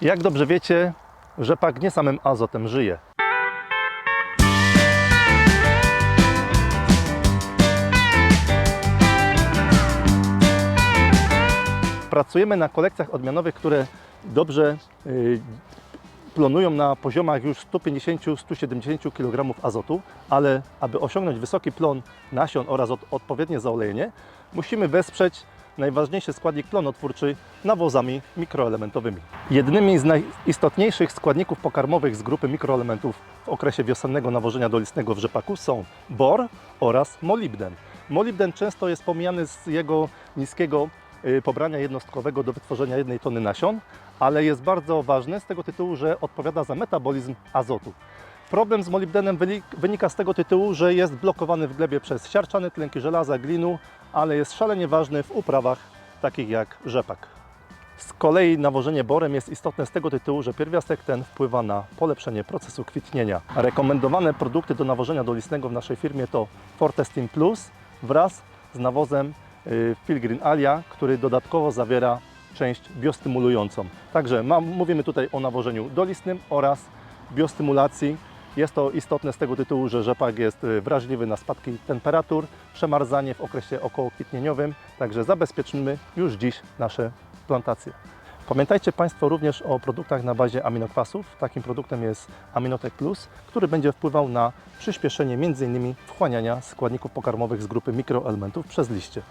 Jak dobrze wiecie, rzepak nie samym azotem żyje. Pracujemy na kolekcjach odmianowych, które dobrze y, plonują na poziomach już 150-170 kg azotu, ale aby osiągnąć wysoki plon nasion oraz od, odpowiednie zaolejenie, musimy wesprzeć najważniejszy składnik plonotwórczy nawozami mikroelementowymi. Jednymi z najistotniejszych składników pokarmowych z grupy mikroelementów w okresie wiosennego nawożenia dolistnego w rzepaku są bor oraz molibden. Molibden często jest pomijany z jego niskiego y, pobrania jednostkowego do wytworzenia jednej tony nasion, ale jest bardzo ważny z tego tytułu, że odpowiada za metabolizm azotu. Problem z molibdenem wynika z tego tytułu, że jest blokowany w glebie przez siarczane tlenki żelaza, glinu, ale jest szalenie ważny w uprawach takich jak rzepak. Z kolei nawożenie borem jest istotne z tego tytułu, że pierwiastek ten wpływa na polepszenie procesu kwitnienia. Rekomendowane produkty do nawożenia dolistnego w naszej firmie to Fortestin Plus wraz z nawozem y, Filgrin Alia, który dodatkowo zawiera część biostymulującą. Także mówimy tutaj o nawożeniu dolistnym oraz biostymulacji. Jest to istotne z tego tytułu, że rzepak jest y, wrażliwy na spadki temperatur, przemarzanie w okresie okołokwitnieniowym, także zabezpieczmy już dziś nasze plantacje. Pamiętajcie Państwo również o produktach na bazie aminokwasów. Takim produktem jest Aminotek Plus, który będzie wpływał na przyspieszenie m.in. wchłaniania składników pokarmowych z grupy mikroelementów przez liście.